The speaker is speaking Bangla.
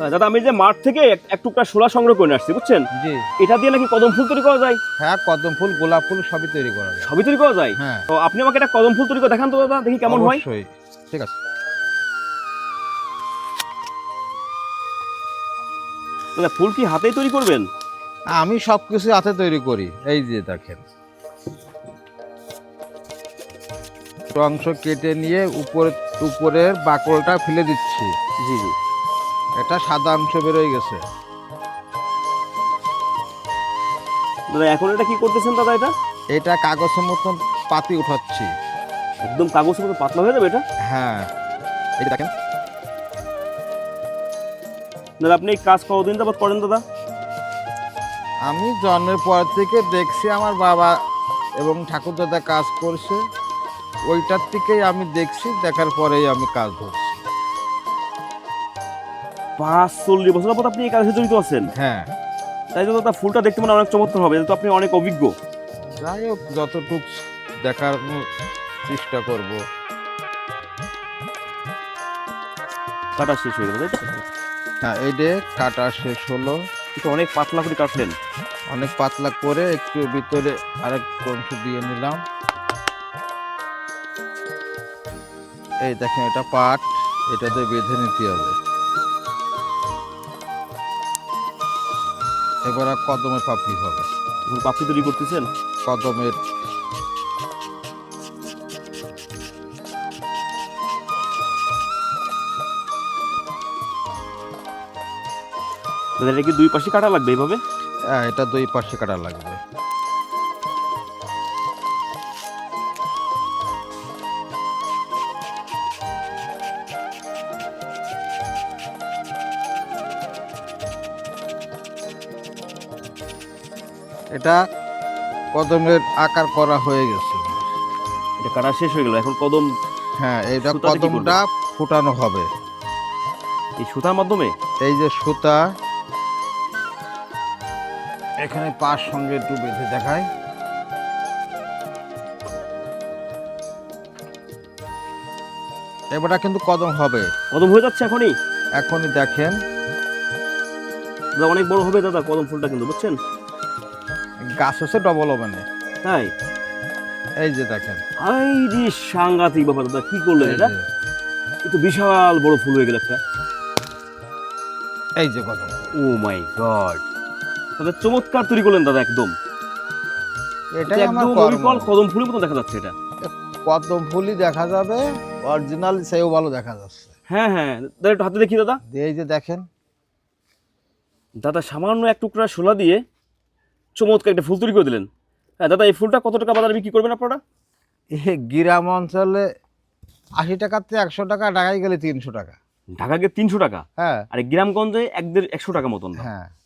দাদা আমি যে মাঠ থেকে এক- টুকরা শোলা সংগ্রহ করে আসছি বুঝছেন? জি। এটা দিয়ে নাকি কদম ফুল তৈরি করা যায়? হ্যাঁ কদম ফুল গোলাপ ফুল সবই তৈরি করা যায়। সবই তৈরি করা যায়? হ্যাঁ। তো আপনি আমাকে একটা কদম ফুল তৈরি করে দেখান তো দাদা দেখি কেমন হয়। অবশ্যই। ঠিক আছে। দাদা ফুল কি হাতেই তৈরি করবেন? আমি সব কিছু হাতে তৈরি করি। এই যে দেখেন। অংশ কেটে নিয়ে উপরে উপরের বাকলটা ফেলে দিচ্ছি। জি জি। এটা সাদা অংশ বেরোয় গেছে। দাদা এখন এটা কি করতেছেন দাদা এটা? এটা কাগজের মতন পাতি উঠাচ্ছি। একদম কাগজের মতো পাতলা হয়ে যাবে এটা? হ্যাঁ। যে দেখেন। দাদা আপনি এই কাজ কতদিন যাবত করেন দাদা? আমি জন্মের পর থেকে দেখছি আমার বাবা এবং ঠাকুরদাদা কাজ করছে। ওইটার থেকেই আমি দেখছি দেখার পরেই আমি কাজ ধরছি পাঁচ চল্লিশ বছর যাবত আপনি এই কাজে জড়িত আছেন। হ্যাঁ। তাই তো দাদা ফুলটা দেখতে মানে অনেক চমৎকার হবে তো আপনি অনেক অভিজ্ঞ। যাই হোক যতটুক দেখার চেষ্টা করব। কাটা শেষ হয়ে গেল তাই হ্যাঁ এই যে কাটা শেষ হলো। এটা অনেক পাতলা করে কাটলেন। অনেক পাতলা করে একটু ভিতরে আরেক অংশ দিয়ে নিলাম। এই দেখেন এটা পাট এটাতে বেঁধে নিতে হবে। এবার কদমের পাপড়ি হবে। পাপড়ি তৈরি করতেছেন? কদমের এটা কি দুই পাশে কাটা লাগবে এইভাবে? হ্যাঁ, এটা দুই পাশে কাটা লাগবে। এটা কদমের আকার করা হয়ে গেছে। এটা কাটা শেষ হয়ে গেল এখন কদম হ্যাঁ এটা? কদমটা ফুটানো হবে। এই সুতার মাধ্যমে? এই যে সুতা এখানে পাশ সঙ্গে একটু বেঁধে দেখায় এবারটা কিন্তু কদম হবে। কদম হয়ে যাচ্ছে এখনই? এখনই দেখেন। অনেক বড় হবে দাদা কদম ফুলটা কিন্তু বুঝছেন? গাছ হচ্ছে ডবল ওভেনে তাই? এই যে দেখেন। এই যে সাংঘাতিক ব্যাপার দাদা কি করলেন এটা? তো বিশাল বড় ফুল হয়ে গেল একটা। এই যে কদম ও মাই গড। দাদা চমৎকার তৈরি করলেন দাদা একদম। এটাই এটা আমার কর্ম। কদম ফুলের মতো দেখা যাচ্ছে এটা। কদম ফুলই দেখা যাবে অরিজিনাল সেও ভালো দেখা যাচ্ছে। হ্যাঁ হ্যাঁ দাদা একটু হাতে দেখি দাদা। এই যে দেখেন। দাদা সামান্য এক টুকরা শোলা দিয়ে চমৎকার একটা ফুল তৈরি করে দিলেন। হ্যাঁ দাদা এই ফুলটা কত টাকা বাজারে বিক্রি করবেন আপনারা? এ গ্রাম অঞ্চলে আশি টাকাতে একশো টাকা ঢাকায় গেলে তিনশো টাকা। ঢাকা গেলে তিনশো টাকা? হ্যাঁ। আর গ্রামগঞ্জে এক দেড় একশো টাকা মতন। হ্যাঁ।